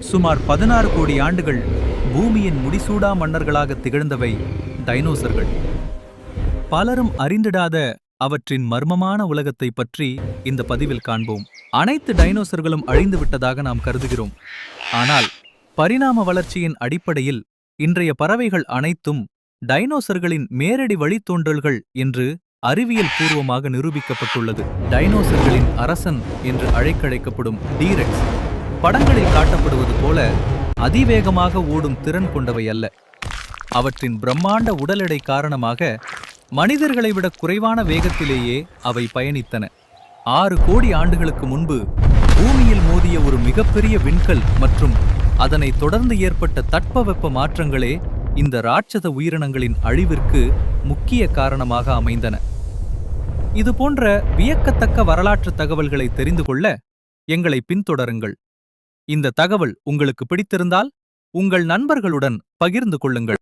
சுமார் பதினாறு கோடி ஆண்டுகள் பூமியின் முடிசூடா மன்னர்களாக திகழ்ந்தவை டைனோசர்கள். பலரும் அறிந்திடாத அவற்றின் மர்மமான உலகத்தை பற்றி இந்த பதிவில் காண்போம். அனைத்து டைனோசர்களும் அழிந்து விட்டதாக நாம் கருதுகிறோம். ஆனால் பரிணாம வளர்ச்சியின் அடிப்படையில் இன்றைய பறவைகள் அனைத்தும் டைனோசர்களின் மேரடி வழித்தோன்றல்கள் என்று அறிவியல் பூர்வமாக நிரூபிக்கப்பட்டுள்ளது. டைனோசர்களின் அரசன் என்று அழைக்கழைக்கப்படும் டீரெக்ஸ். படங்களில் காட்டப்படுவது போல அதிவேகமாக ஓடும் திறன் கொண்டவை அல்ல. அவற்றின் பிரம்மாண்ட உடல் எடை காரணமாக மனிதர்களை விட குறைவான வேகத்திலேயே அவை பயணித்தன. ஆறு கோடி ஆண்டுகளுக்கு முன்பு பூமியில் மோதிய ஒரு மிகப்பெரிய விண்கல் மற்றும் அதனை தொடர்ந்து ஏற்பட்ட தட்பவெப்ப மாற்றங்களே இந்த ராட்சத உயிரினங்களின் அழிவிற்கு முக்கிய காரணமாக அமைந்தன. இது போன்ற வியக்கத்தக்க வரலாற்று தகவல்களை தெரிந்து கொள்ள எங்களை பின்தொடருங்கள். இந்த தகவல் உங்களுக்கு பிடித்திருந்தால் உங்கள் நண்பர்களுடன் பகிர்ந்து கொள்ளுங்கள்.